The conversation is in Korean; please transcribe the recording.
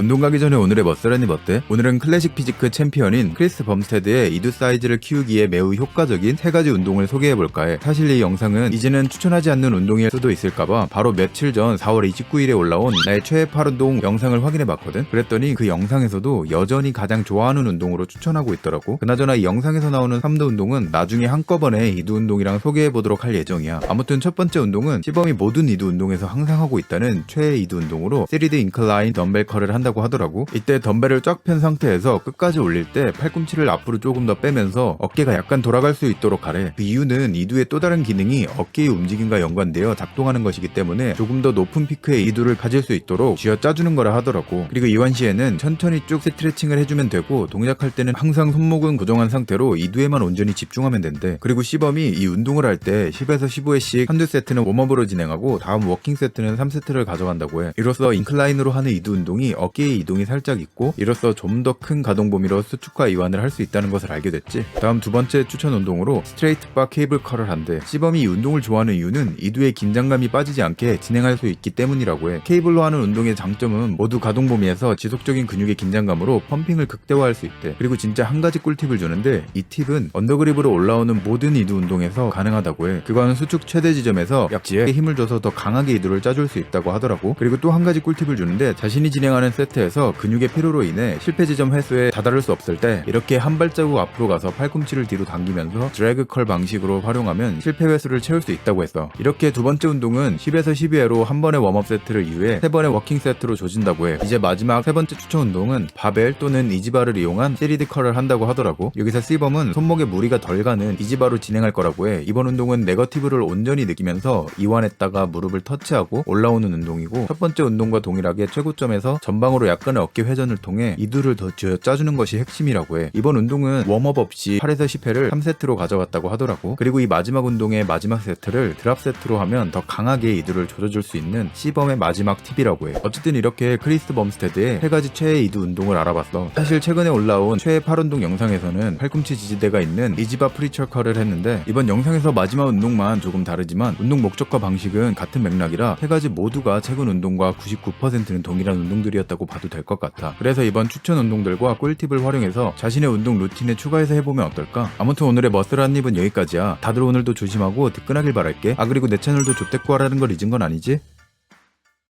운동 가기 전에 오늘의 머슬앤입 어때? 오늘은 클래식 피지크 챔피언인 크리스 범스테드의 이두 사이즈를 키우기에 매우 효과적인 세 가지 운동을 소개해볼까 해. 사실 이 영상은 이제는 추천하지 않는 운동일 수도 있을까봐 바로 며칠 전 4월 29일에 올라온 나의 최애 팔 운동 영상을 확인해봤거든? 그랬더니 그 영상에서도 여전히 가장 좋아하는 운동으로 추천하고 있더라고. 그나저나 이 영상에서 나오는 3두 운동은 나중에 한꺼번에 이두 운동이랑 소개해보도록 할 예정이야. 아무튼 첫 번째 운동은 시범이 모든 이두 운동에서 항상 하고 있다는 최애 이두 운동으로 3D 인클라인 덤벨 컬을 한다 고 하더라고. 이때 덤벨을 쫙 편 상태에서 끝까지 올릴 때 팔꿈치를 앞으로 조금 더 빼면서 어깨가 약간 돌아갈 수 있도록 하래. 그 이유는 이두의 또 다른 기능이 어깨의 움직임과 연관되어 작동하는 것이기 때문에 조금 더 높은 피크의 이두를 가질 수 있도록 쥐어 짜주는 거라 하더라고. 그리고 이완 시에는 천천히 쭉 스트레칭을 해주면 되고 동작할 때는 항상 손목은 고정한 상태로 이두에만 온전히 집중하면 된대. 그리고 시범이 이 운동을 할 때 10에서 15회씩 한두 세트는 웜업으로 진행하고 다음 워킹 세트는 3세트를 가져간다고 해. 이로써 인클라인으로 하는 이두 운동이 어깨 의 이동이 살짝 있고 이로써 좀 더 큰 가동 범위로 수축과 이완을 할 수 있다는 것을 알게 됐지. 다음 두 번째 추천 운동으로 스트레이트 바 케이블 컬을 한대. 시범이 이 운동을 좋아하는 이유는 이두의 긴장감이 빠지지 않게 진행할 수 있기 때문이라고 해. 케이블로 하는 운동의 장점은 모두 가동 범위에서 지속적인 근육의 긴장감으로 펌핑을 극대화할 수 있대. 그리고 진짜 한 가지 꿀팁을 주는데 이 팁은 언더그립으로 올라오는 모든 이두 운동에서 가능하다고 해. 그건 수축 최대 지점에서 약지에 힘을 줘서 더 강하게 이두를 짜줄 수 있다고 하더라고. 그리고 또 한 가지 꿀팁을 주는데 자신이 진행하는 세트 에서 근육의 피로로 인해 실패 지점 횟수에 다다를 수 없을 때 이렇게 한 발자국 앞으로 가서 팔꿈치를 뒤로 당기면서 드래그 컬 방식으로 활용하면 실패 횟수를 채울 수 있다고 했어. 이렇게 두 번째 운동은 10에서 12회로 한 번의 웜업 세트를 이후에 세 번의 워킹 세트로 조진다고 해. 이제 마지막 세 번째 추천 운동은 바벨 또는 이지바를 이용한 3D 컬을 한다고 하더라고. 여기서 C범은 손목에 무리가 덜 가는 이지바로 진행할 거라고 해. 이번 운동은 네거티브를 온전히 느끼면서 이완했다가 무릎을 터치하고 올라오는 운동이고 첫 번째 운동과 동일하게 최고점에서 전방 으로 약간의 어깨 회전을 통해 이두를 더 쥐어 짜주는 것이 핵심이라고 해. 이번 운동은 웜업 없이 8에서 10회를 3세트로 가져갔다고 하더라고. 그리고 이 마지막 운동의 마지막 세트를 드랍 세트로 하면 더 강하게 이두를 조져줄 수 있는 C범의 마지막 팁이라고 해. 어쨌든 이렇게 크리스 범스테드의 세 가지 최애 이두 운동을 알아봤어. 사실 최근에 올라온 최애 팔 운동 영상에서는 팔꿈치 지지대가 있는 이지바 프리처 컬을 했는데 이번 영상에서 마지막 운동만 조금 다르지만 운동 목적과 방식은 같은 맥락이라 세 가지 모두가 최근 운동과 99%는 동일한 운동들이었다고 봐도 될 것 같아. 그래서 이번 추천 운동들과 꿀팁을 활용해서 자신의 운동 루틴에 추가해서 해보면 어떨까? 아무튼 오늘의 머슬 한 입은 여기까지야. 다들 오늘도 조심하고 뜨끈하길 바랄게. 아 그리고 내 채널도 조태꾸하라는 걸 잊은 건 아니지?